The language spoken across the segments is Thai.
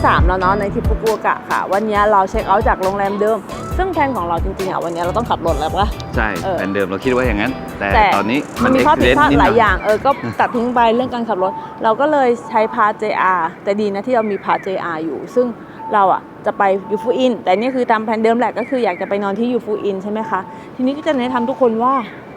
วันที่3แล้วเนาะในทริปฟุกุโอกะค่ะ วันนี้เราเช็คเอาท์จากโรงแรมเดิม ซึ่งแผนของเราจริงๆอะวันนี้เราต้องขับรถแล้วปะใช่เออ แผนเดิมเราคิดว่าอย่างนั้น แต่แต่ ตอนนี้มันมีข้อผิด accident พลาดนิหลายน่อย่างเออก็ตัดทิ้งไปเรื่องการขับรถ เราก็เลยใช้พา JR แต่ดีนะที่เรามีพา JR อยู่ ซึ่งเราอะจะไปยูฟูอิน แต่นี่คือตามแผนเดิมแหละก็คืออยากจะไปนอนที่ยูฟูอินใช่ไหมคะ ทีนี้ก็จะแนะนำทุกคนว่า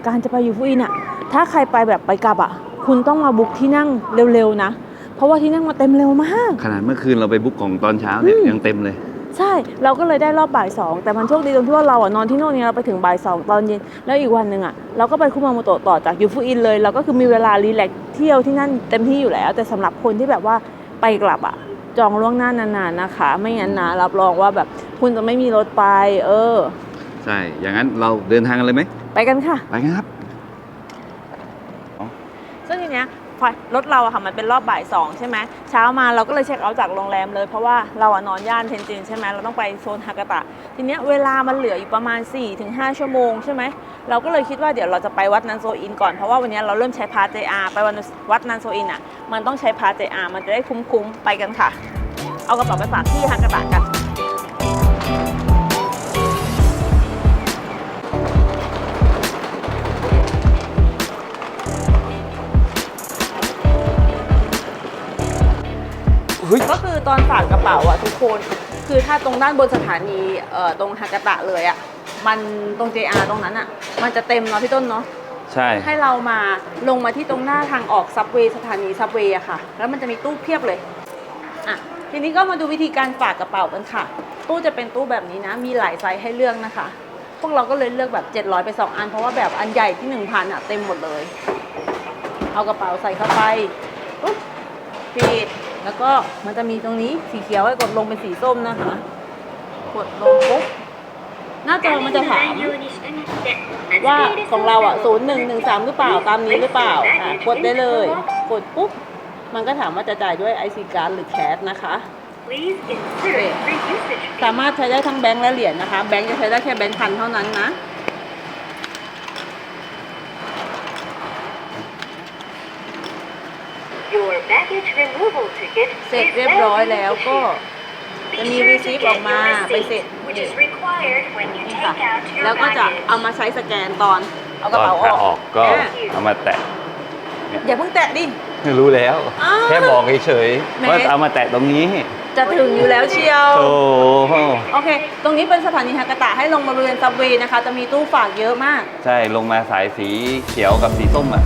การจะไปยูฟูอินอะถ้าใครไปแบบไปกลับอะคุณต้องมาบุ๊กที่นั่งเร็วๆนะเพ ราะว่าที่นั่งมาเต็มเร็วมาก ขนาดเมื่อคืนเราไปบุ๊กของตอนเช้าเนี่ยอืมยังเต็มเลย ใช่เราก็เลยได้รอบบ่ายสองแต่มันโชคดีตรงที่ว่าเราอะนอนที่โน่นเนี่ยเราไปถึงบ่ายสองตอนเย็นแล้วอีกวันหนึ่งอะเราก็ไปคุมาโมโตะต่อจากยูฟูอินเลยเราก็คือมีเวลารีแลกซ์เที่ยวที่นั่นเต็มที่อยู่แล้ว แต่สำหรับคนที่แบบว่าไปกลับอะจองล่วงหน้านานๆนะคะ ไม่งั้นนะรับรองว่าแบบคุณจะไม่มีรถไป เออ ใช่ อย่างนั้นเราเดินทางกันเลยไหม ไปกันค่ะ ไปกันครับ ซึ่งทีเนี้ยพอ รถเราอะค่ะมันเป็นรอบบ่ายสองใช่ไหมเช้ามาเราก็เลยเช็คเอาท์จากโรงแรมเลย เพราะว่าเราอะนอนย่านเทนจินใช่ไหมเราต้องไปโซนฮากาตะ ทีเนี้ยเวลามันเหลืออยู่ประมาณ 4-5 ชั่วโมงใช่ไหมเราก็เลยคิดว่าเดี๋ยวเราจะไปวัดนันโซอินก่อนเพราะว่าวันนี้เราเริ่มใช้พา JR ไปวันวัดนันโซอินอะมันต้องใช้พา JR มันจะได้คุ้มๆไปกันค่ะ เอากระเป๋าไปฝากที่ฮากาตะกัน ตอนฝากกระเป๋าอะทุกคน คือถ้าตรงด้านบนสถานีเอ่อตรงฮากาตะเลยอะมันตรง JR ตรงนั้นอะมันจะเต็มเนาะพี่ต้นเนาะใช่ ให้เรามาลงมาที่ตรงหน้าทางออกซับเวย์สถานีซับเวย์อะค่ะ แล้วมันจะมีตู้เพียบเลยอะทีนี้ก็มาดูวิธีการฝากกระเป๋ากันค่ะ ตู้จะเป็นตู้แบบนี้นะ มีหลายไซส์ให้เลือกนะคะ พวกเราก็เลยเลือกแบบ 700 ไป 2 อัน เพราะว่าแบบอันใหญ่ที่ 1,000อะเต็มหมดเลย เอากระเป๋าใส่เข้าไปปุ๊บปิด แล้วก็มันจะมีตรงนี้สีเขียวให้กดลงเป็นสีส้มนะคะ กดลงปุ๊บหน้าจอมันจะถามว่าของเราอะ0113หรือเปล่าตามนี้หรือเปล่าอะกดได้เลย กดปุ๊บมันก็ถามว่าจะจ่ายด้วย IC card หรือแคชนะคะสามารถใช้ได้ทั้งแบงค์และเหรียญนะคะ แบงค์จะใช้ได้แค่แบงค์พันเท่านั้นนะ เสร็จเรียบร้อยแล้วก็จะมีรีซิปออกมาไปเสร็จนี่นี่ค่ะแล้วก็จะเอามาใช้สแกนตอนเอากระเป๋าอตนขอกออกก็อะเอามาแตะอย่าเพิ่งแตะดิรู้แล้วอ้าวแค่บอกเฉยแหมๆว่าเอามาแตะตรงนี้ จะถึงอยู่แล้วเชียวโอ้โหโอเค ตรงนี้เป็นสถานีฮากาตะให้ลงมาบริเวณซับเวย์นะคะ จะมีตู้ฝากเยอะมาก ใช่ลงมาสายสีเขียวกับสีส้มอะ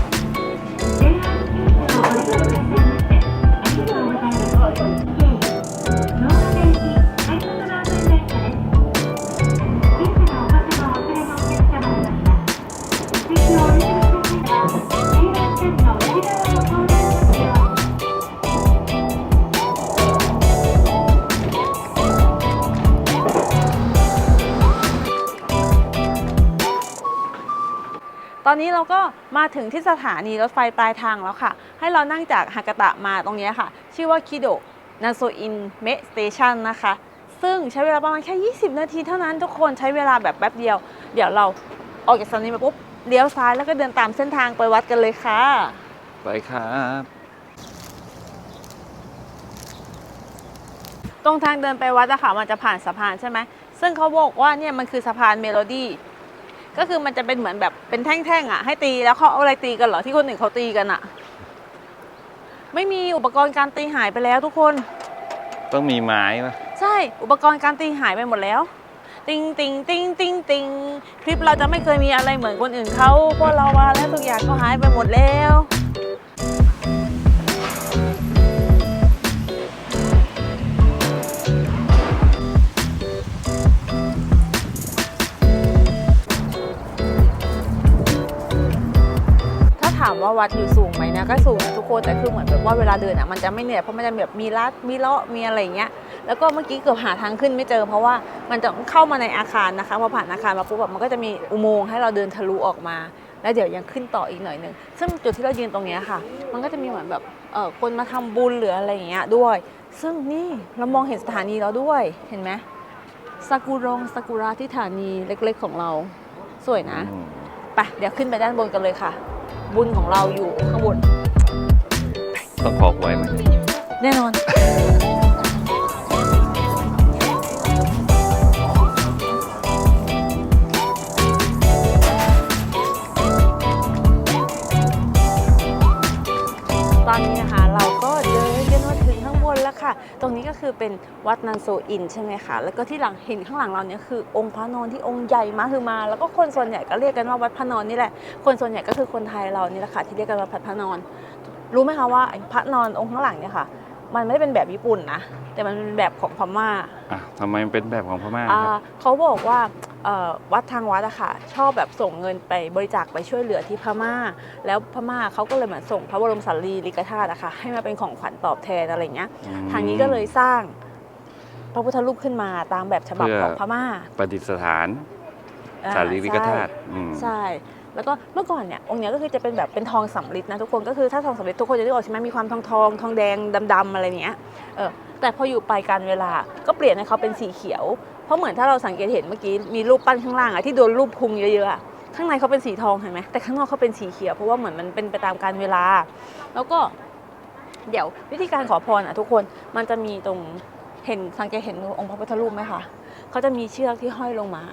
ตอนนี้เราก็มาถึงที่สถานีรถไฟปลายทางแล้วค่ะ ให้เรานั่งจากฮากาตะมาตรงนี้ค่ะ ชื่อว่าคิโดนาโซอินเมสเตชันนะคะ ซึ่งใช้เวลาประมาณแค่ 20 นาทีเท่านั้นทุกคนใช้เวลาแบบแป๊บเดียว เดี๋ยวเราออกจากสถานีมาปุ๊บเลี้ยวซ้ายแล้วก็เดินตามเส้นทางไปวัดกันเลยค่ะ ไปครับ ตรงทางเดินไปวัดอะค่ะมันจะผ่านสะพานใช่ไหม ซึ่งเขาบอกว่าเนี่ยมันคือสะพานเมโลดี้ ก็คือมันจะเป็นเหมือนแบบเป็นแท่งๆอะให้ตีแล้วเขาเอาอะไรตีกันเหรอที่คนอื่นเขาตีกันอะไม่มีอุปกรณ์การตีหายไปแล้วทุกคน ต้องมีไม้ปะใช่อุปกรณ์การตีหายไปหมดแล้ว ติงติงติงติงติงคลิปเราจะไม่เคยมีอะไรเหมือนคนอื่นเขาเพราะเราว่าแล้วทุกอย่างก็หายไปหมดแล้ว ว่าวัดอยู่สูงไหมนะก็สูงนะทุกคนแต่คือเหมือนแบบว่าเวลาเดินอะมันจะไม่เหนื่อยเพราะมันจะแบบมีลัดมีเลาะมีอะไรอย่างเงี้ยแล้วก็เมื่อกี้เกือบหาทางขึ้นไม่เจอ เพราะว่ามันจะเข้ามาในอาคารนะคะพอผ่านอาคารมาปุ๊บแบบมันก็จะมีอุโมงค์ให้เราเดินทะลุออกมา แล้วเดี๋ยวยังขึ้นต่ออีกหน่อยหนึ่งซึ่งจุดที่เรายืนตรงเนี้ยค่ะ มันก็จะมีเหมือนแบบเออคนมาทำบุญหรืออะไรอย่างเงี้ยด้วย ซึ่งนี่เรามองเห็นสถานีแล้วด้วยเห็นไหมซากุรงซากุระที่สถานีเล็ก ๆ ของเรา สวยนะอืมไปเดี๋ยวขึ้นไปด้านบนกันเลยค่ะ บุญของเราอยู่ข้างบน ต้องขอหวยไหมแน่นอน ค่ะ ตรงนี้ก็คือเป็นวัดนันโซอินใช่ไหมคะ แล้วก็ที่หลังเห็นข้างหลังเราเนี่ยคือองค์พระนอนที่องค์ใหญ่มากคือมา แล้วก็คนส่วนใหญ่ก็เรียกกันว่าวัดพระนอนนี่แหละ คนส่วนใหญ่ก็คือคนไทยเรานี่แหละค่ะที่เรียกกันว่าวัดพระนอน รู้ไหมคะว่าไอ้พระนอนองค์ข้างหลังเนี่ยค่ะ มันไม่ได้เป็นแบบญี่ปุ่นนะ แต่มันเป็นแบบของพม่าอะทำไมมันเป็นแบบของพม่าอ่าครับเขาบอกว่าเอ่อ วัดทางวัดอะค่ะชอบแบบส่งเงินไปบริจาคไปช่วยเหลือที่พม่า แล้วพม่าเขาก็เลยเหมือนส่งพระบรมสารีริกธาตุอะค่ะให้มาเป็นของขวัญตอบแทนอะไรเงี้ยอืมทางนี้ก็เลยสร้างพระพุทธรูปขึ้นมาตามแบบฉบับเพื่อของพม่า ประดิษฐานอ่สารีริกธาตุใช่อืมใช่แล้วก็เมื่อก่อนเนี่ยองค์เนี้ยก็คือจะเป็นแบบเป็นทองสำริดนะทุกคนก็คือถ้าทองสำริดทุกคนจะได้ออกใช่ไหมมีความทองทองทองแดงดำๆอะไรเงี้ยเออ แต่พออยู่ไปการเวลาก็เปลี่ยนให้เขาเป็นสีเขียว เพราะเหมือนถ้าเราสังเกตเห็นเมื่อกี้มีรูปปั้นข้างล่างอะที่โดนรูปพุงเยอะๆอะข้างในเขาเป็นสีทองเห็นไหมแต่ข้างนอกเขาเป็นสีเขียวเพราะว่าเหมือนมันเป็นไปตามการเวลา แล้วก็เดี๋ยววิธีการขอพรอะทุกคนมันจะมีตรงเห็นสังเกตเห็นองค์พระพุทธรูปไหมคะเขาจะมีเชือกที่ห้อยลงมา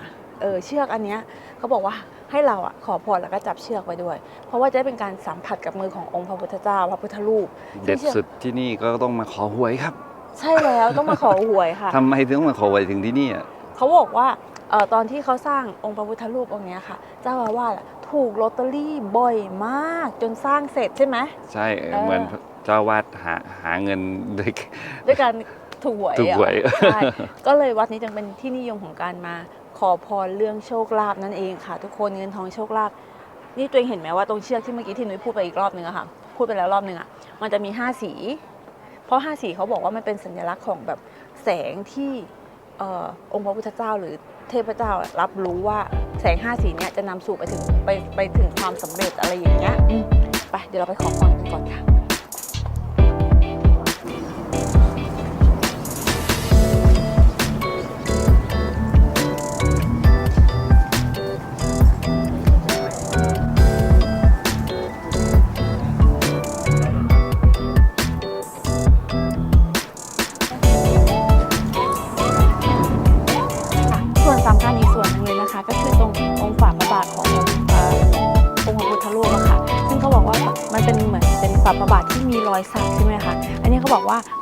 เออเชือกอันเนี้ยเขาบอกว่าให้เราอะขอพรแล้วก็จับเชือกไว้ด้วย เพราะว่าจะได้เป็นการสัมผัสกับมือขององค์พระพุทธเจ้าพระพุทธรูปเด็ดสุดที่นี่ก็ต้องมาขอหวยครับ ใช่แล้วต้องมาขอหวยค่ะ ทำไมถึงมาขอหวยถึงที่นี่อะเขาบอกว่าเออตอนที่เขาสร้างองค์พระพุทธรูปองค์เนี้ยค่ะ เจ้าอาวาสอะถูกลอตเตอรี่บ่อยมากจนสร้างเสร็จใช่ไหม ใช่เออเออเหมือนเจ้าวาดหาหาเงินด้วย ด้วยการถูกหวยถูกหวยอะใช่ก็เลยวัดนี้จึงเป็นที่นิยมของการมาขอพรเรื่องโชคลาภนั่นเองค่ะ ทุกคนเงินทองโชคลาภนี่ตัวเองเห็นไหมว่าตรงเชือกที่เมื่อกี้ที่นุ้ยพูดไปอีกรอบนึงอะค่ะ พูดไปแล้วรอบนึงอะมันจะมีห้าสี เพราะห้าสีเขาบอกว่ามันเป็นสัญลักษณ์ของแบบแสงที่เอ่อองค์พระพุทธเจ้าหรือเทพเจ้ารับรู้ว่าแสงห้าสีเนี้ยจะนำสู่ไปถึงไปไปถึงความสำเร็จอะไรอย่างเงี้ยอืมไปเดี๋ยวเราไปขอพรกันก่อนค่ะค่ะ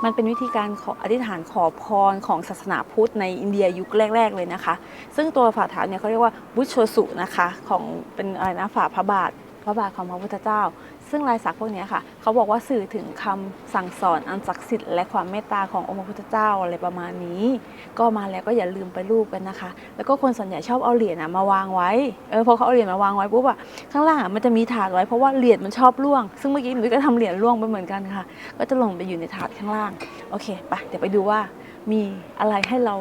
มันเป็นวิธีการขออธิษฐานขอพรของศาสนาพุทธในอินเดียยุคแรก ๆ เลยนะคะ ซึ่งตัวฝ่าเท้าเนี่ยเขาเรียกว่าบุชโชสุนะคะของเป็นอะไรนะฝ่าพระบาทพระบาทของพระพุทธเจ้า ซึ่งลายสักพวกนี้ค่ะ เขาบอกว่าสื่อถึงคำสั่งสอนอันศักดิ์สิทธิ์และความเมตตาขององค์พระพุทธเจ้าอะไรประมาณนี้ ก็มาแล้วก็อย่าลืมไปรูปกันนะคะ แล้วก็คนส่วนใหญ่ชอบเอาเหรียญมาวางไว้เออพอเขาเอาเหรียญมาวางไว้ปุ๊บอะข้างล่างมันจะมีถาดไว้เพราะว่าเหรียญมันชอบร่วง ซึ่งเมื่อกี้หนูก็ทำเหรียญร่วงไปเหมือนกันค่ะ ก็จะลงไปอยู่ในถาดข้างล่างโอเคไปเดี๋ยวไปดูว่ามีอะไรให้เรา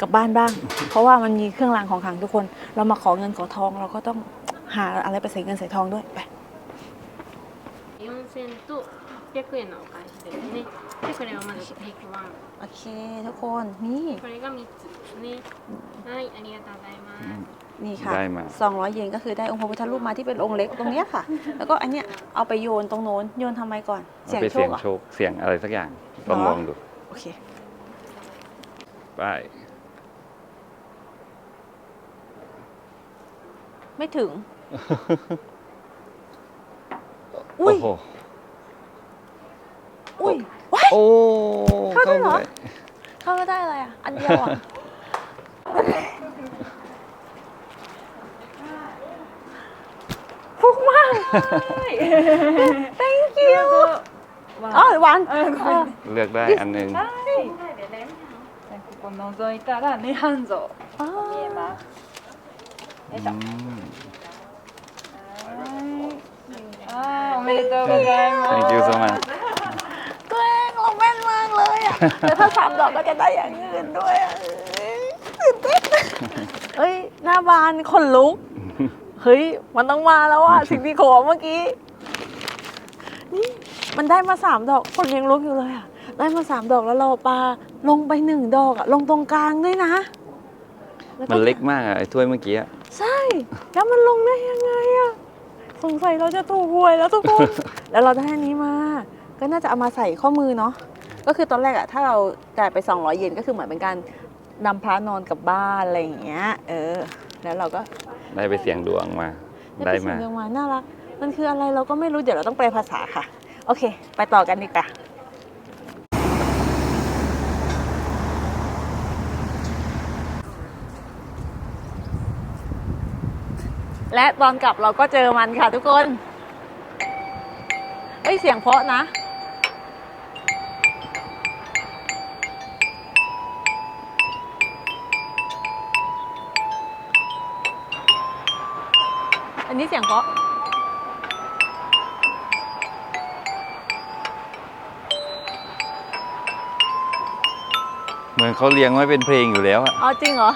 กลับบ้านบ้าง เพราะว่ามันมีเครื่องรางของขลังทุกคน เรามาขอเงินขอทองเราก็ต้องหาอะไรไปใส่เงินใส่ทองด้วยไป 4000と800円のお返しですね。で、これはまずテイクワン。 โอเค ทุกคนนี่ これが3つですね。はい、ありがとうございます。 นี่ค่ะ ได้มา 200 เยนก็คือได้องค์พระพุทธรูปมาที่เป็นองค์เล็กตรงเนี้ยค่ะ แล้วก็อันเนี้ยเอาไปโยนตรงโน้น โยนทำไมก่อน เสียง ไป โช เสี่ย ค ง เหรอ่ะ โชคเสี่ยงอะไรสักอย่างลอง เหรอ ลองดู โอเค ไป ไม่ถึง อุ้ย โอ้โห อุ้ยว้าย โอ้ เข้าได้เหรอ ม่ เข้ามาได้อะไรอ่ะ อันเดียวอ่ะ ฟุกมาก thank you อ๋อวันเออ เลือกได้อันหนึง ここ覗いたら涅槃像 อ๋อ 見えます。 อืม あー おめでとうございます。 thank you so much ตัวเองเราแม่นมากเลยอ่ะ แต่ถ้าสามดอกก็จะได้อย่างอื่นด้วยอ่ะเอ้ยตื่นเต้นเฮ้ย หน้าบานคนลุก เฮ้ย มันต้องมาแล้วอ่ะ สิ่งที่ขอเมื่อกี้ นี่มันได้มาสามดอก คนยังลุกอยู่เลยอ่ะ ได้มาสามดอกแล้วรอปลาลงไปหนึ่งดอกอ่ะ ลงตรงกลางด้วยนะแว มันเล็กมากอะไอ้ถ้วยเมื่อกี้อะ ใช่ แล้วมันลงได้ยังไงอ่ะ สงสัยเราจะถูกหวยแล้วทุกคน แล้วเราได้อันนี้มา ก็น่าจะเอามาใส่ข้อมือเนาะ ก็คือตอนแรกอะถ้าเราจ่ายไป 200 เยนก็คือเหมือนเป็นการนำพระนอนกลับบ้านอะไรอย่างเงี้ย เออ แล้วเราก็ได้ไปเสี่ยงดวงมา ได้ไปมาสิ่งมา น่ารัก มันคืออะไรเราก็ไม่รู้ เดี๋ยวเราต้องแปลภาษาค่ะ โอเค ไปต่อกันดีกว่า และตอนกลับเราก็เจอมันค่ะทุกคนเอ้ยเสียงเพราะนะ อันนี้เสียงเพราะเหมือนเขาเลี้ยงไว้เป็นเพลงอยู่แล้วอะ อ๋อจริงเหรอ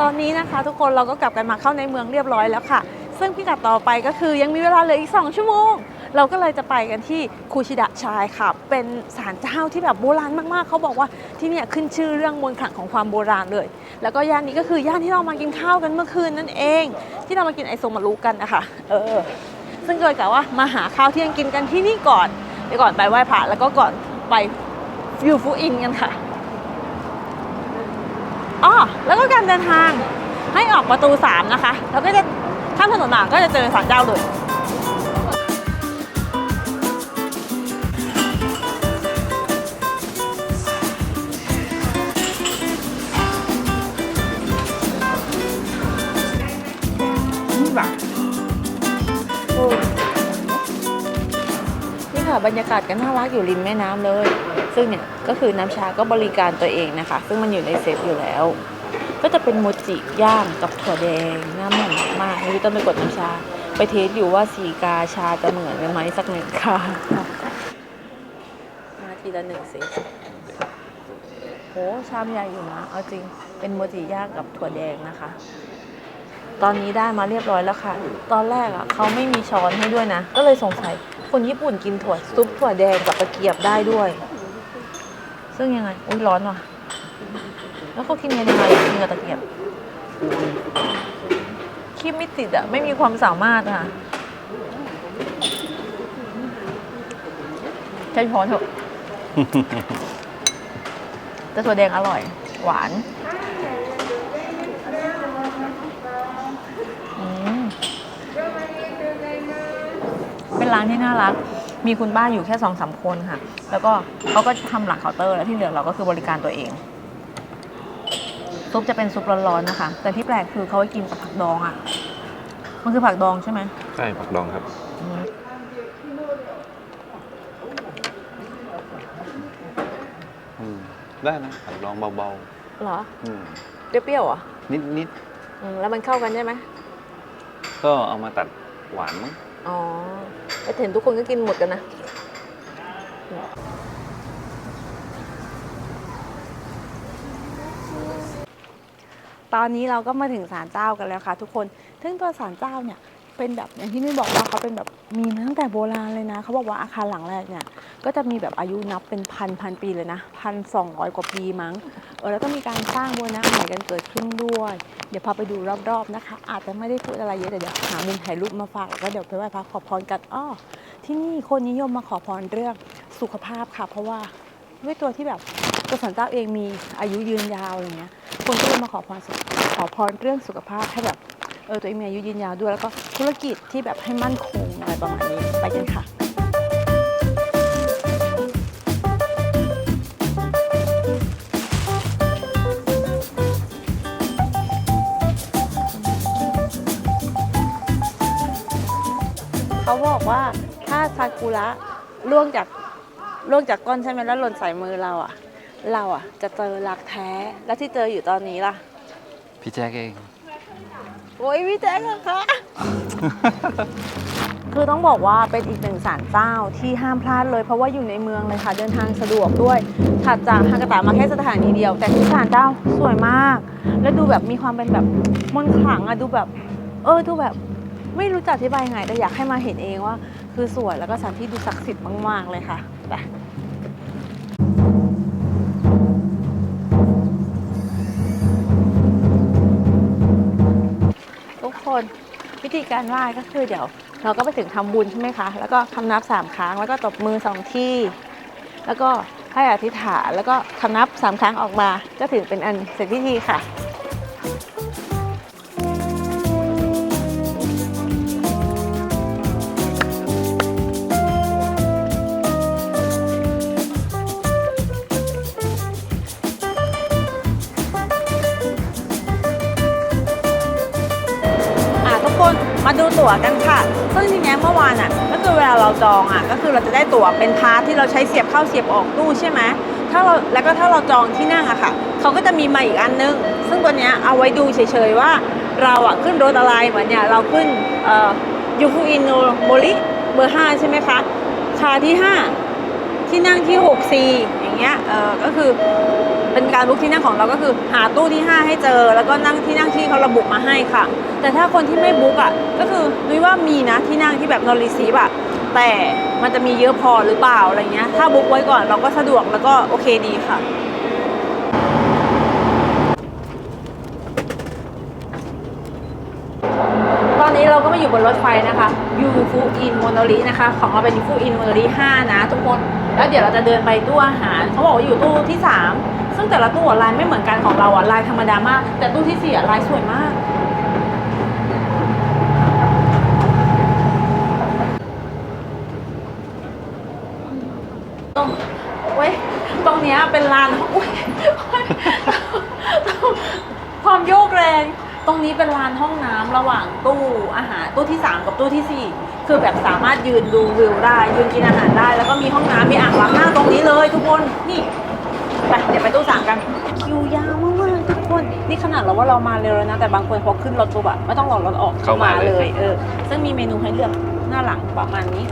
ตอนนี้นะคะ ทุกคนเราก็กลับกันมาเข้าในเมืองเรียบร้อยแล้วค่ะ ซึ่งพิกัดต่อไปก็คือยังมีเวลาเหลืออีก 2 ชั่วโมง เราก็เลยจะไปกันที่คูชิดะชายค่ะ เป็นศาลเจ้าที่แบบโบราณมากๆ เขาบอกว่าที่นี่ขึ้นชื่อเรื่องมนต์ขลังของความโบราณเลย แล้วก็ย่านนี้ก็คือย่านที่เรามากินข้าวกันเมื่อคืนนั่นเอง ที่เรามากินไอโซมารุกันนะคะ เออ ซึ่งเกิดจากว่ามาหาข้าวเที่ยงกินกันที่นี่ก่อนเดี๋ยวก่อนไปไหว้พระแล้วก็ก่อนไปฟิวฟูอินกันค่ะ แล้วก็การเดินทางให้ออกประตู3นะคะ แล้วก็จะข้ามถนนมาก็จะเจอศาลเจ้าเลยนี่ค่ะบรรยากาศก็น่ารักอยู่ริมแม่น้ำเลย ซึ่งเนี่ยก็คือน้ำชาก็บริการตัวเองนะคะ ซึ่งมันอยู่ในเซฟอยู่แล้ว ก็จะเป็นโมจิย่างกับถั่วแดงน้ำมันมากไม่รู้ต้องไปกดน้ำชา ไปเทสอยู่ว่าสีกาชาจะเหมือนกันไหมสักหนึ่งค่ะมาทีละหนึ่งสิโหชามใหญ่อยู่นะเอาจริงเป็นโมจิย่างกับถั่วแดงนะคะ ตอนนี้ได้มาเรียบร้อยแล้วค่ะ ตอนแรกอะเขาไม่มีช้อนให้ด้วยนะ ก็เลยสงสัยคนญี่ปุ่นกินถั่วซุปถั่วแดงกับตะเกียบได้ด้วย ซึ่งยังไงอุ้ยร้อนว่ะ แล้วเขากินกันยังไงกินกับตะเกียบคีบไม่ติดอะไม่มีความสามารถค่ะใช้ช้อนเถอะแต่ถั่วแดงอร่อย หวานอืมเป็นร้านที่น่ารัก มีคุณป้าอยู่แค่สองสามคนค่ะ แล้วก็เขาก็ทำหลังเคาน์เตอร์แล้วที่เหลือเราก็คือบริการตัวเอง ซุปจะเป็นซุปร้อนๆนะคะ แต่ที่แปลกคือเขาให้กินกับผักดองอะ มันคือผักดองใช่ไหมใช่ผักดองครับอืมอืมได้นะผักดองเบาเหรอๆอืมเปรี้ยวๆเหรอนิดนิดอืมแล้วมันเข้ากันใช่ไหมๆก็เอามาตัดหวานมั้งอ๋อแต่เห็นทุกคนก็กินหมดกันนะ ตอนนี้เราก็มาถึงศาลเจ้ากันแล้วค่ะ ทุกคน ซึ่งตัวศาลเจ้าเนี่ยเป็นแบบอย่างที่นุ้ยบอกว่าเขาเป็นแบบมีมาตั้งแต่โบราณเลยนะ เขาบอกว่าอาคารหลังแรกเนี่ย ก็จะมีแบบอายุนับเป็นพันพันปีเลยนะพันสองร้อยกว่าปีมั้งเออแล้วก็มีการสร้างบูรณะใหม่กันเกิดขึ้นด้วย เดี๋ยวพาไปดูรอบๆนะคะ อาจจะไม่ได้พูดอะไรเยอะแต่เดี๋ยวหามุมถ่ายรูปมาฝากแล้วก็เดี๋ยวไปไหว้พระขอพรกันอ้อที่นี่คนนิยมมาขอพรเรื่องสุขภาพค่ะ เพราะว่าด้วยตัวที่แบบตัวสันเจ้าเองมีอายุยืนยาวอะไรเงี้ย คนก็เลยมาขอพรขอพรเรื่องสุขภาพให้แบบเออตัวเองมีอายุยืนยาวด้วย แล้วก็ธุรกิจที่แบบให้มั่นคงอะไรประมาณนี้ไปกันค่ะเขาบอกว่าถ้าซากุระล่วงจากล่วงจากต้นใช่ไหมแล้วหล่นใส่มือเราอะ เราอะ จะเจอรักแท้แล้วที่เจออยู่ตอนนี้ล่ะ พี่แจ๊กเอง โอ้ยพี่แจ๊คเหรอคะ คือต้องบอกว่าเป็นอีกหนึ่งศาลเจ้าที่ห้ามพลาดเลยเพราะว่าอยู่ในเมืองเลยค่ะ เดินทางสะดวกด้วยถัดจากฮากาตะมาแค่สถานีเดียว แต่ที่ศาลเจ้าสวยมาก แล้วดูแบบมีความเป็นแบบมนต์ขลังอะดูแบบ เออดูแบบ ไม่รู้จะอธิบายไงแต่อยากให้มาเห็นเองว่า คือสวยแล้วก็สถานที่ดูศักดิ์สิทธิ์มากๆเลยค่ะไป คนวิธีการไหว้ก็คือเดี๋ยว เราก็ไปถึงทำบุญใช่ไหมคะ แล้วก็คำนับสามครั้ง แล้วก็ตบมือสองที่ แล้วก็ให้อธิษฐาน แล้วก็คำนับสามครั้งออกมา ก็ถือเป็นอันเสร็จพิธีค่ะ มาดูตั๋วกันค่ะ ซึ่งทีเนี้ยเมื่อวานอะ ก็คือเวลาเราจองอะ ก็คือเราจะได้ตั๋วเป็นพาร์ทที่เราใช้เสียบเข้าเสียบออกตู้ใช่ไหมถ้าเราแล้วก็ถ้าเราจองที่นั่งอะค่ะ เขาก็จะมีมาอีกอันนึง ซึ่งตัวเนี้ยเอาไว้ดูเฉยๆว่าเราอะขึ้นรถอะไรเหมือนเนี่ยเราขึ้นยูฟูอินโนโมริเบอร์ห้าใช่ไหมคะคาที่ห้า ที่นั่งที่ 6 c อย่างเงี้ยเออก็คือเป็นการบุ๊กที่นั่งของเราก็คือหาตู้ที่ 5 ให้เจอ แล้วก็นั่งที่นั่งที่เขาระบุมาให้ค่ะ แต่ถ้าคนที่ไม่บุ๊กอะก็คือนุ้ยว่ามีนะที่นั่งที่แบบนอนรีซีฟอะแต่มันจะมีเยอะพอหรือเปล่าอะไรเงี้ยถ้าบุ๊กไว้ก่อนเราก็สะดวกแล้วก็โอเคดีค่ะตอนนี้เราก็มาอยู่บนรถไฟนะคะ ยูฟูอินโมโนรินะคะ ของเราเป็นยูฟูอินโมโนริ5นะทุกคน แล้วเดี๋ยวเราจะเดินไปตู้อาหารเขาบอกว่าอยู่ตู้ที่ 3 ซึ่งแต่ละตู้ลายไม่เหมือนกันของเราอะลายธรรมดามาก แต่ตู้ที่4อะลายสวยมาก ตรงเว้ยตรงเนี้ยเป็นลานอุ๊ยความโยกแรง ตรงนี้เป็นลานห้องน้ำระหว่างตู้อาหารตู้ที่ 3 กับตู้ทีสี่ 4 คือแบบสามารถยืนดูวิวได้ยืนกินอาหารได้ แล้วก็มีห้องน้ำมีอ่างล้างหน้าตรงนี้เลยทุกคนนี่ไปเดี๋ยวไปตู้สามกันคิวยาวมากๆทุกคนนี่ขนาดเราว่าเรามาเร็วแล้วนะ แต่บางคนพอขึ้นรถปุ๊บอะไม่ต้องรอรถออกเข้ามาเลย เออ ซึ่งมีเมนูให้เลือกหน้าหลังประมาณนี้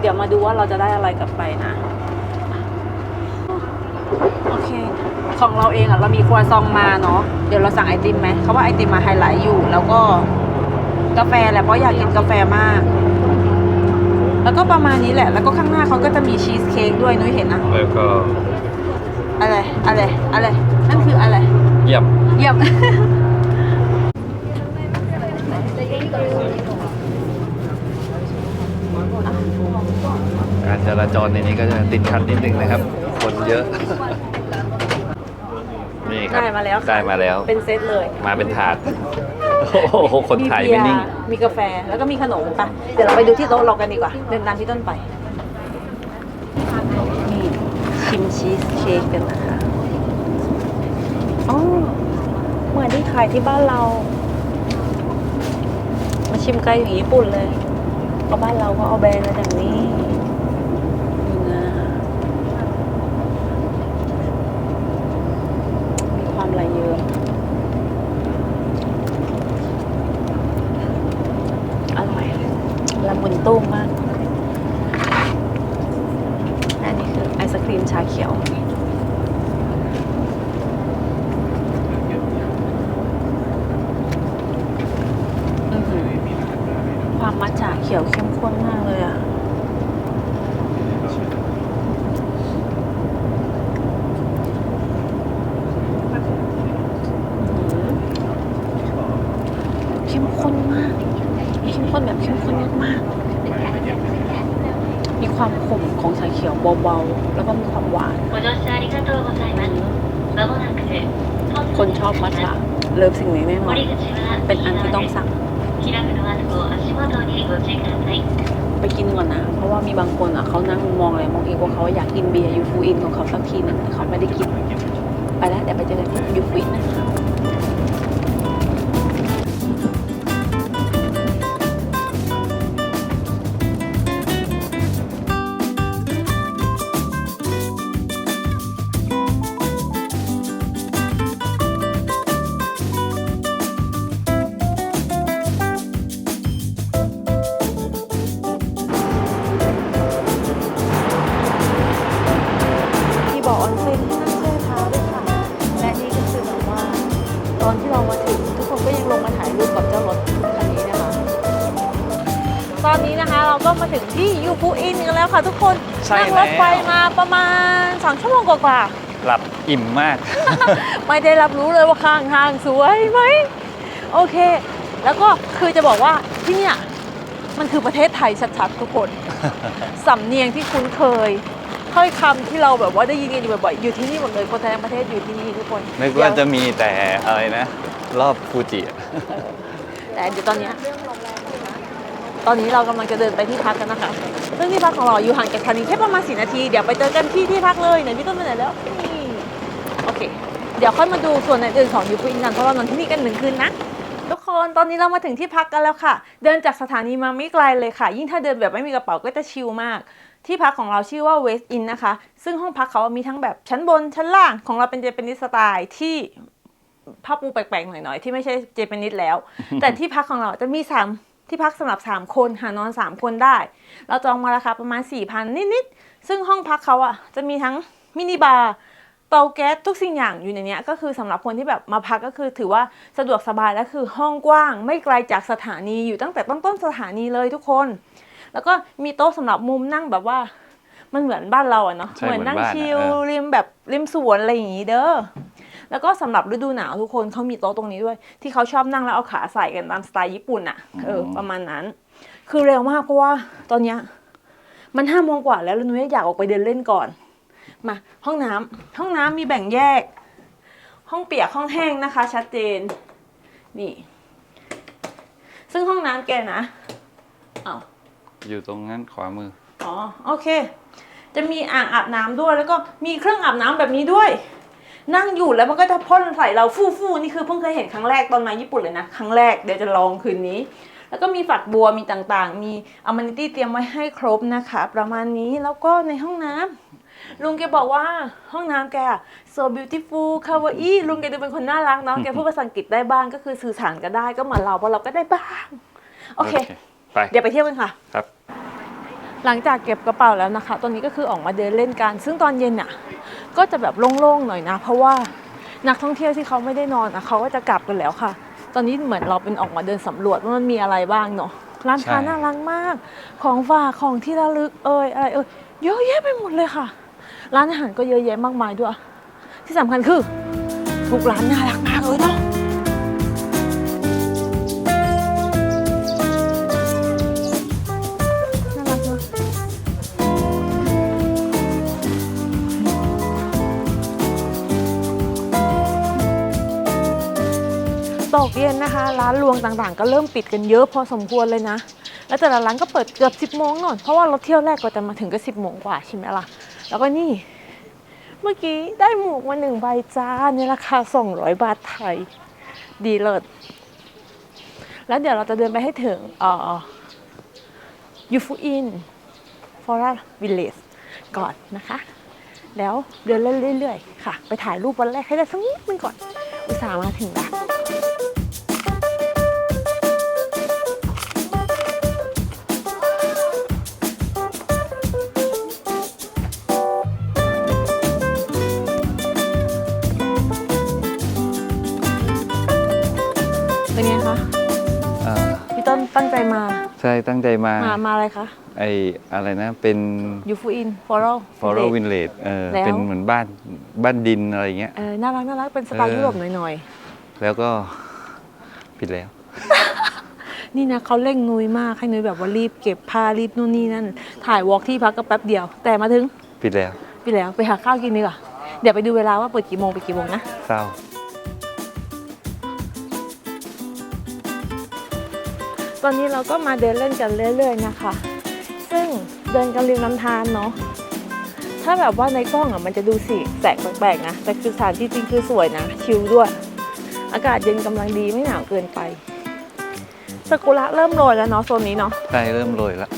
เดี๋ยวมาดูว่าเราจะได้อะไรกลับไปนะ โอเค ของเราเองอะเรามีครัวซองมาเนาะเดี๋ยวเราสั่งไอติมไหมเขาว่าไอติมมาไฮไลท์อยู่ แล้วก็กาแฟแหละเพราะอยากกินกาแฟมาก แล้วก็ประมาณนี้แหละ แล้วก็ข้างหน้าเขาก็จะมีชีสเค้กด้วยนุ้ยเห็นนะแล้วก็อะไรอะไรอะไรนั่นคืออะไรเยี่ยมเยี่ยมการจราจรในนี้ก็จะติดขัดนิดนึงนะครับ คนเยอะนี่ ครับได้มาแล้วค่ะได้มาแล้ว เป็นเซตเลยมาเป็นถาด โอ้โห คนถ่ายมีไม่เบีนิ่ยงร์มีกาแฟแล้วก็มีขนมไปะเดี๋ยวเราไปดูที่โต๊ะเรากันดีกว่า เดินตามที่ต้นไป นี่ชิมชีสเค้กกันนะคะอ๋อเหมือนที่ขายที่บ้านเรา มาชิมไกลถึงญี่ปุ่นเลยเพราะบ้านเราก็เอาแบรนด์มาจากนี้ ลิฟสิ่งนี้แน่นอนเป็นอันที่ต้องสั่ง ไปกินก่อนนะ เพราะว่ามีบางคนอะเขานั่งมองอะไรมองอีกว่าเขาอยากกินเบียร์ยูฟูอินของเขาสักทีนึงแต่เขาไม่ได้กิน ไปแล้วเดี๋ยวไปเจอกันที่ยูฟูอินนะคะ มาประมาณ 2 ชั่วโมงกว่าๆหลับอิ่มมากไม่ได้รับรู้เลยว่าข้างทางสวยไหม โอเค แล้วก็คือจะบอกว่าที่เนี่ยมันคือประเทศไทยชัดๆทุกคน สำเนียงที่คุ้นเคยถ้อยคำที่เราแบบว่าได้ยินกันอยู่บ่อยๆอยู่ที่นี่หมดเลยคนไทยทั้งประเทศอยู่ที่นี่ทุกคนนึกว่าจะมีแต่อะไรนะ รอบฟูจิอะแต่เดี๋ยวตอนเนี้ย ตอนนี้เรากำลังจะเดินไปที่พักกันนะคะ ซึ่งที่พักของเราอยู่ห่างจากสถานีแค่ประมาณสี่นาที เดี๋ยวไปเจอกันที่ที่พักเลยไหนพี่ต้นไปไหนแล้วนี่โอเค เดี๋ยวค่อยมาดูส่วนอื่นของยูฟูอินกันเพราะเรานอนที่นี่กันหนึ่งคืนนะทุกคนตอนนี้เรามาถึงที่พักกันแล้วค่ะ เดินจากสถานีมาไม่ไกลเลยค่ะ ยิ่งถ้าเดินแบบไม่มีกระเป๋าก็จะชิลมาก ที่พักของเราชื่อว่า West Inn นะคะ ซึ่งห้องพักเขามีทั้งแบบชั้นบนชั้นล่างของเราเป็นเจแปนิสสไตล์ที่ผ้าปูแปลกๆหน่อยๆที่ไม่ใช่เจแปนิสแล้ว แต่ที่พักของเราจะมีสาม ที่พักสำหรับ 3 คนหานอน 3 คนได้ เราจองมาราคาประมาณ 4,000 นิดๆ ซึ่งห้องพักเขาอะจะมีทั้งมินิบาร์เตาแก๊สทุกสิ่งอย่างอยู่ในเนี้ยก็คือสำหรับคนที่แบบมาพักก็คือถือว่าสะดวกสบายและคือห้องกว้าง ไม่ไกลจากสถานีอยู่ตั้งแต่ต้นๆสถานีเลยทุกคน แล้วก็มีโต๊ะสำหรับมุมนั่งแบบว่ามันเหมือนบ้านเราอะเนาะใช่เหมือนนั่งเหมือนบ้านอะชิลเออริมแบบริมสวนอะไรอย่างงี้เด้อ แล้วก็สำหรับฤดูหนาวทุกคนเขามีโต๊ะตรงนี้ด้วย ที่เขาชอบนั่งแล้วเอาขาใส่กันตามสไตล์ญี่ปุ่นอะเออประมาณนั้น คือเร็วมากเพราะว่าตอนเนี้ยมันห้าโมงกว่าแล้วแล้วนุ้ยอยากออกไปเดินเล่นก่อน มาห้องน้ำห้องน้ำมีแบ่งแยก ห้องเปียกห้องแห้งนะคะ ชัดเจน นี่ ซึ่งห้องน้ำแกนะอ้าวอยู่ตรงนั้นขวามือ อ๋อ โอเค จะมีอ่างอาบน้ำด้วย แล้วก็มีเครื่องอาบน้ำแบบนี้ด้วย นั่งอยู่แล้วมันก็จะพ่นใส่เราฟู่ฟู่นี่คือเพิ่งเคยเห็นครั้งแรกตอนมาญี่ปุ่นเลยนะ ครั้งแรกเดี๋ยวจะลองคืนนี้ แล้วก็มีฝักบัวมีต่างๆ มีอ m ม n i ตี้เตรียมไว้ให้ครบนะคะ ประมาณนี้แล้วก็ในห้องน้ำลุงแกบอกว่าห้องน้ำแกอะ so beautiful kawaii ลุงแกดูเป็นคนน่ารักเนาะแกพูดภาษาอังกฤษได้บ้างก็คือสื่อสารกันได้ก็เหมือนเราเพราะเราก็ได้บ้างโอเค ไปเดี๋ยวไปเที่ยวกันค่ะครับ หลังจากเก็บกระเป๋าแล้วนะคะ ตอนนี้ก็คือออกมาเดินเล่นกัน ซึ่งตอนเย็นน่ะก็จะแบบโล่งๆหน่อยนะ เพราะว่านักท่องเที่ยวที่เขาไม่ได้นอนอะเขาก็จะกลับกันแล้วค่ะ ตอนนี้เหมือนเราเป็นออกมาเดินสำรวจว่ามันมีอะไรบ้างเนาะร้านค้าใช่น่ารักมาก ของฝากของที่ระลึกเอ่ยอะไรเอ่ยเยอะแยะไปหมดเลยค่ะ ร้านอาหารก็เยอะแยะมากมายด้วย ที่สำคัญคือทุกร้านน่ารักมากเลยเนาะ กเย็นนะคะ ร้านรวงต่างๆ ก็เริ่มปิดกันเยอะพอสมควรเลยนะ แล้วแต่ละร้านก็เปิดเกือบ 10 โมงหน่อยเพราะว่ารถเที่ยวแรกก็จะมาถึงก็ 10 โมงกว่าใช่ไหมล่ะ แล้วก็นี่ เมื่อกี้ได้หมวกมาหนึ่งใบจ้าในราคา 200 บาทไทย ดีเลิศแล้วเดี๋ยวเราจะเดินไปให้ถึงอ่อยูฟูอินฟอร์วิลเลจก่อนนะคะ แล้วเดินเล่นเรื่อยๆค่ะ ไปถ่ายรูปวันแรกให้ได้สักนิดนึงก่อน อุตส่าห์มาถึงแล้ว ต้นตั้งใจมา ใช่ตั้งใจมา มา มาอะไรคะ ไออะไรนะ เป็นยูฟูอินฟอร์ฟอร์วินเลดเออแล้ว เป็นเหมือนบ้านบ้านดินอะไรเงี้ย เออน่ารักน่ารักเป็นสไตล์เออ ยุโรปหน่อยแล้วก็ผิดแล้ว ๆ นี่นะเขาเร่งนุยมากให้นุยแบบว่ารีบเก็บผ้ารีบนู่นนี่นั่น ถ่ายวอล์กที่พักก็แป๊บเดียว แต่มาถึงผิดแล้ว ไปแล้วไปหาข้าวกินดีกว่าเดี๋ยวไปดูเวลาว่าเปิดกี่โมงไปกี่โมงนะ เศร้า ตอนนี้เราก็มาเดินเล่นกันเรื่อย ๆ นะคะ ซึ่งเดินกันริมลำธารเนาะ ถ้าแบบว่าในกล้องอะมันจะดูสีแสกแปลกๆนะ แต่คือสถานที่จริงคือสวยนะ ชิลด้วย อากาศเย็นกำลังดีไม่หนาวเกินไป สกุระเริ่มโรยแล้วเนาะโซนนี้เนาะใช่เริ่มโรยละ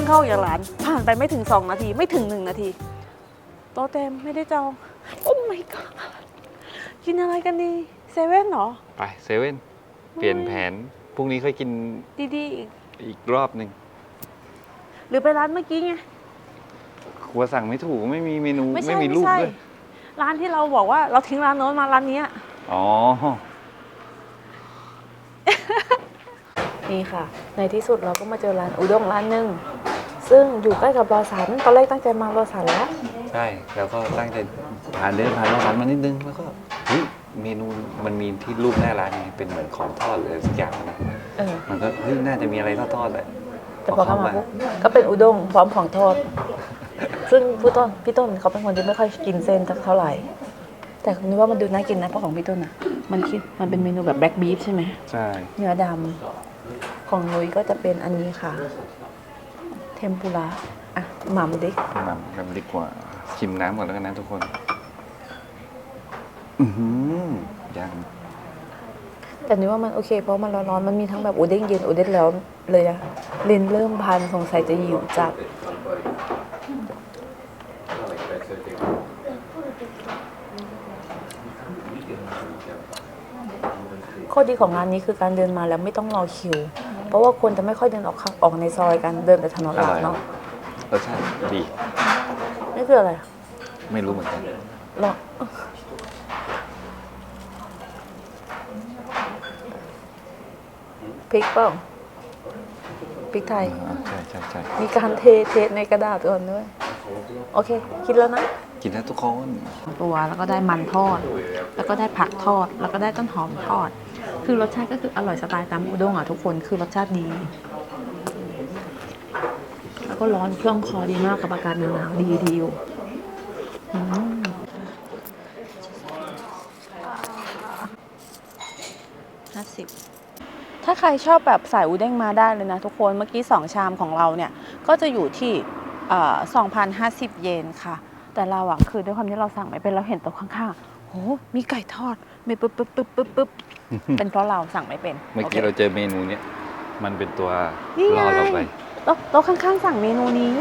พิ่งเข้าจากร้าน ผ่านไปไม่ถึง 2 นาทีไม่ถึง 1 นาที โต๊ะเต็มไม่ได้จองโอ้ my god กินอะไรกันดีเซเว่นเหรอ ไปเซเว่นเปลี่ยนแผนพรุ่งนี้ค่อยกินดีๆอีกอีกรอบหนึ่งหรือไปร้านเมื่อกี้ไงครัวสั่งไม่ถูกไม่มีเมนูไม่ไม่ใช่มีไม่รูปใช่ ด้วยร้านที่เราบอกว่าเราทิ้งร้านโน้นมาร้านเนี้ย อ๋อ นี่ค่ะ ในที่สุดเราก็มาเจอร้านอุด้งร้านหนึ่ง ซึ่งอยู่ใกล้กับรอสันตอนแรกตั้งใจมารอสันแล้ว ใช่แล้วก็ตั้งใจผ่านเดินผ่านร้านมานิดนึงแล้วก็เฮ้ยเมนูมันมีที่รูปหน้าร้านไงเป็นเหมือนของทอดหรืออะไรสักอย่างนะเออ มันก็เฮ้ยน่าจะมีอะไรทอดๆแหละแต่พอเข้ามาปุ๊บก็เป็นอุด้งพร้อมของทอด ซึ่งพี่ต้นพี่ต้นเขาเป็นคนที่ไม่ค่อยกินเส้นสักเท่าไหร่ แต่นึกว่ามันดูน่ากินนะเพราะของพี่ต้นอะ มันคิดมันเป็นเมนูแบบแบล็กบีฟใช่ไหมใช่เนื้อดำของนุ้ยก็จะเป็นอันนี้ค่ะ เทมปุระอะหม่ำดิมันกันดีกว่า ชิมน้ำก่อนแล้วกันนะทุกคน อือหือยังแต่นึกว่ามันโอเค เพราะมันร้อนๆมันมีทั้งแบบโอเด้งเย็นโอเด้งแล้วเลยอะเลนเริ่มพันสงสัยจะหิวจัดข้อดีของร้านนี้คือการเดินมาแล้วไม่ต้องรอคิว เพราะว่าคนจะไม่ค่อยเดินออกข้างออกในซอยกันเดินแต่ถนนหลักเนาะรสชาติดีนี่คืออะไรไม่รู้เหมือนกันหรอพริกเปล่าพริกไทย อ่าใช่ใช่ใช่มีการเทเทในกระดาษก่อนด้วย โอเค คิดแล้วนะ กินแล้วทุกคนตัวแล้วก็ได้มันทอด แล้วก็ได้ผักทอด แล้วก็ได้ต้นหอมทอด คือรสชาติก็คืออร่อยสไตล์ตามอุด้งอะทุกคนคือรสชาติดี แล้วก็ร้อนเครื่องคอดีมากกับอากาศหนาวๆดีดีอยู่ห้าสิบถ้าใครชอบแบบสายอูเด้งมาได้เลยนะทุกคนเมื่อกี้ 2 ชามของเราเนี่ย ก็จะอยู่ที่เอ่อ2,050 เยนค่ะ แต่เราอะคือด้วยความที่เราสั่งไม่เป็นเราเห็นโต๊ะข้างๆโหมีไก่ทอดมีปึ๊บปึ๊บปึ๊บปึ๊บ เป็นเพราะเราสั่งไม่เป็นเมื่อกี้โคเราเจอเมนูเนี้ยมันเป็นตัวนี่ไงล่อเราไปโต๊ะโต๊ะข้างๆสั่งเมนูนี้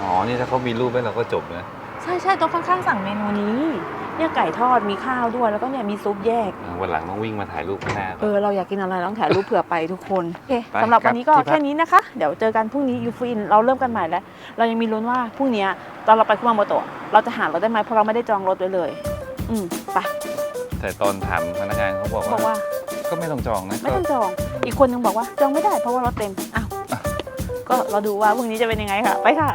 อ๋อ นี่ถ้าเขามีรูปให้เราก็จบนะใช่ใช่โต๊ะข้างๆสั่งเมนูนี้ เนี่ยไก่ทอดมีข้าวด้วยแล้วก็เนี่ยมีซุปแยกอ่าวันหลังต้องวิ่งมาถ่ายรูปข้างหน้าก่อนเออเราอยากกินอะไรเราต้องถ่ายรูปเผื่อไปทุกคนโอเคไปสำหรับวันนี้ก็ครับที่พักแค่นี้นะคะ เดี๋ยวเจอกันพรุ่งนี้ยูฟินเราเริ่มกันใหม่แล้ว เรายังมีลุ้นว่าพรุ่งนี้ตอนเราไปคุมาโมโตะเราจะหารถได้ไหมเพราะเราไม่ได้จองรถไว้เลย อืมไป แต่ตอนถามพนักงานเขาบอกบอกว่า ว่าก็ไม่ต้องจองนะไม่ก็ต้องจอง อีกคนนึงบอกว่าจองไม่ได้เพราะว่ารถเต็ม อ้าว ก็เราดูว่าพรุ่งนี้จะเป็นยังไงค่ะ ไปค่ะ